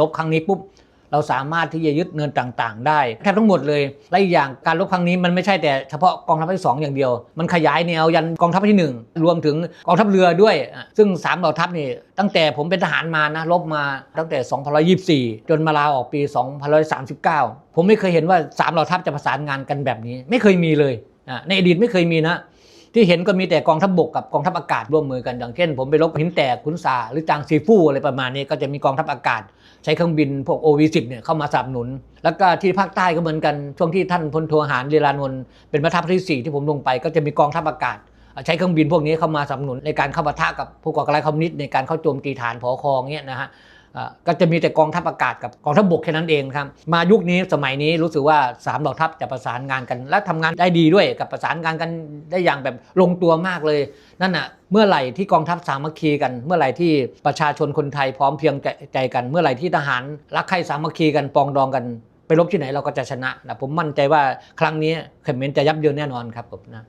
รบครั้งนี้ปุ๊บเราสามารถที่จะยึดเนินต่างๆ ได้แทบทั้งหมดเลยและอีกอย่างการรบครั้งนี้มันไม่ใช่แต่เฉพาะกองทัพที่สองอย่างเดียว มันขยายแนวยันกองทัพที่หนึ่งรวมถึงกองทัพเรือด้วย ซึ่ง3เหล่าทัพนี่ตั้งแต่ผมเป็นทหารมานะรบมาตั้งแต่2524 จนมาลาออกปี 2539 ผมไม่เคยเห็นว่า3เหล่าทัพจะประสานงานกันแบบนี้ ไม่เคยมีเลยในอดีตไม่เคยมีนะ ที่เห็นก็มีแต่กองทัพบกกับกองทัพอากาศร่วมมือกันอย่างเช่น ผมไปรบหินแตกขุนสาหรือจางซีฟู่อะไรประมาณนี้ก็จะมีกองทัพอากาศ ใช้เครื่องบินพวก OV10 เนี่ยเข้ามาสนับสนุน แล้วก็ที่ภาคใต้ก็เหมือนกันช่วงที่ท่านพลโทหารเรลานนท์เป็นแม่ทัพภาคที่4ที่ผมลงไปก็จะมีกองทัพอากาศใช้เครื่องบินพวกนี้เข้ามาสนับสนุนในการเข้าปะทะกับผู้ก่อการร้ายคอมมิวนิสต์ในการเข้าโจมตีฐานผอคองเนี่ยนะฮะ ก็จะมีแต่กองทัพอากาศกับกองทัพบกแค่นั้นเองครับมายุคนี้สมัยนี้รู้สึกว่า3ามเหล่าทัพจะประสานงานกัน และทำงานได้ดีด้วยกับประสานงานกันได้อย่างแบบลงตัวมากเลย นั่นน่ะเมื่อไหร่ที่กองทัพสามัคคีกัน เมื่อไหร่ที่ประชาชนคนไทยพร้อมเพียงใจกัน เมื่อไหร่ที่ทหารรักใคร่สามัคคีกันปองดองกันไปรบที่ไหนเราก็จะชนะนะผมมั่นใจว่าครั้งนี้เขมรจะยับเยินแน่นอนครับผมนะ